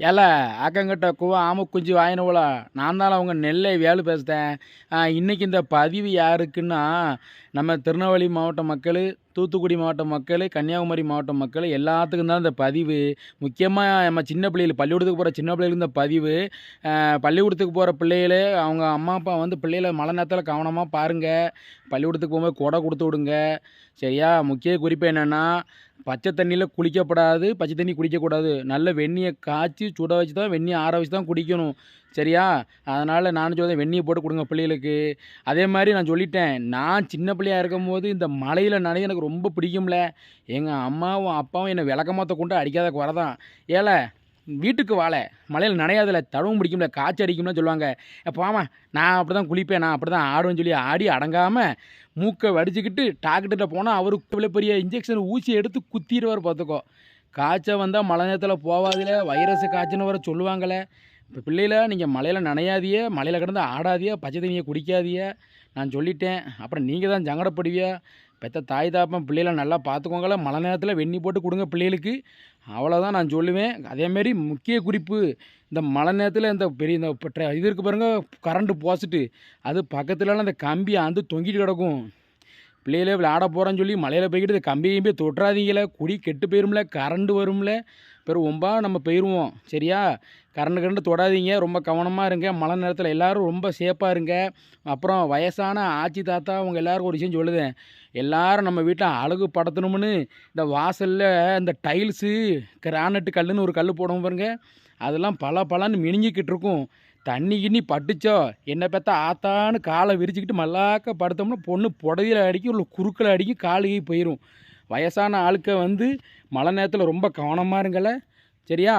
ஏல அக்கங்கிட்ட குவா ஆம குஞ்சு வாங்கினவளா நான் தான் அவங்க நெல்லை வேலு பேசுகிறேன் இன்றைக்கி இந்த பதிவு யாருக்குன்னா நம்ம திருநெல்வேலி மாவட்ட மக்கள் தூத்துக்குடி மாவட்ட மக்கள் கன்னியாகுமரி மாவட்ட மக்கள் எல்லாத்துக்கும் தான் இந்த பதிவு. முக்கியமாக நம்ம சின்ன பிள்ளைகள் பள்ளிக்கூடத்துக்கு போகிற சின்ன பிள்ளைகளுக்கு இந்த பதிவு. பள்ளிக்கூடத்துக்கு போகிற பிள்ளைகளே அவங்க அம்மா அப்பா வந்து பிள்ளைகளை மழை நேரத்தில் கவனமாக பாருங்கள் பள்ளிக்கூடத்துக்கு போகும்போது கொடை கொடுத்து விடுங்க. சரியா? முக்கிய குறிப்பு என்னென்னா பச்சை தண்ணியில் குளிக்கப்படாது பச்சை தண்ணி குடிக்கக்கூடாது. நல்ல வெந்நியை காய்ச்சி சுட வச்சு தான் வெந்நியை ஆற வச்சு தான் குடிக்கணும். சரியா? அதனால் நான் சொல்கிறேன் வெந்நியை போட்டு கொடுங்க பிள்ளைகளுக்கு. அதே மாதிரி நான் சொல்லிட்டேன் நான் சின்ன பிள்ளையா இருக்கும்போது இந்த மலையில் நனைய எனக்கு ரொம்ப பிடிக்கும்ல. எங்கள் அம்மாவும் அப்பாவும் என்னை விளக்கமாத்த கொண்டு அடிக்காத குறைதான் ஏழை வீட்டுக்கு வாழை. மழையில் நனையாதில்ல தடவும் பிடிக்கும்ல காய்ச்சி அடிக்கும்னு சொல்லுவாங்க. அப்போ நான் அப்படி தான் குளிப்பேன் நான் அப்படி தான் ஆடுவேன்னு சொல்லி ஆடி அடங்காமல் மூக்கை வடிச்சுக்கிட்டு டாக்டர்கிட்ட போனால் அவர் இவ்வளோ பெரிய இன்ஜெக்ஷன் ஊசி எடுத்து குத்திடுவார் பார்த்துக்கோ. காய்ச்சல் வந்தால் மழை நேரத்தில் போவாதில்ல வைரஸ் காய்ச்சல்னு வர சொல்லுவாங்களே. இப்போ பிள்ளையில நீங்கள் மலையில் நனையாதிய மலையில் கிடந்து ஆடாதிய பச்சை தண்ணியை குடிக்காதிய நான் சொல்லிட்டேன். அப்புறம் நீங்கள் தான் சங்கடப்படுவிய பெற்ற தாய் தாப்பன் பிள்ளைகளை நல்லா பார்த்துக்கோங்கள மழை நேரத்தில் வெண்ணி போட்டு கொடுங்க பிள்ளைகளுக்கு. அவ்வளோதான் நான் சொல்லுவேன். அதேமாரி முக்கிய குறிப்பு இந்த மழை நேரத்தில் இந்த பெரிய இந்த இது இருக்குது பாருங்கள் கரண்ட்டு போசிட்டு. அது பக்கத்துலலாம் இந்த கம்பி அந்து தொங்கிட்டு கிடக்கும். பிள்ளைகளே விளையாட போகிறேன்னு சொல்லி மலையில் போய்கிட்டு இந்த கம்பி கம்பி தொட்டுறாதீங்களே குடி கெட்டு போயிரும்ல கரண்ட் வரும்ல. பிறகு நம்ம போயிடுவோம் சரியா? கரண்டு கரண்டு தொடாதீங்க. ரொம்ப கவனமாக இருங்க. மழை நேரத்தில் எல்லோரும் ரொம்ப சேஃபாக இருங்க. அப்புறம் வயசான ஆச்சி தாத்தா அவங்க எல்லாருக்கும் ஒரு விஷயம் சொல்லுதேன். எல்லோரும் நம்ம வீட்டில் அழகு படுத்தணும்னு இந்த வாசலில் இந்த டைல்ஸு கிரானட்டு கல்லுன்னு ஒரு கல் போடுவோம் பாருங்க. அதெல்லாம் பல பலன்னு மினிஞ்சிக்கிட்டு இருக்கும். தண்ணி கிண்ணி பட்டுச்சோ? என்ன பார்த்தா ஆத்தான்னு காலை விரிச்சுக்கிட்டு மல்லாக்க படுத்தோம்னா பொண்ணு புடவையில் அடிக்கும் இல்லை குறுக்கில் அடிக்கும் காலையே போயிடும் வயசான ஆளுக்க வந்து மழை நேரத்தில் ரொம்ப கவனமாக இருங்கள சரியா?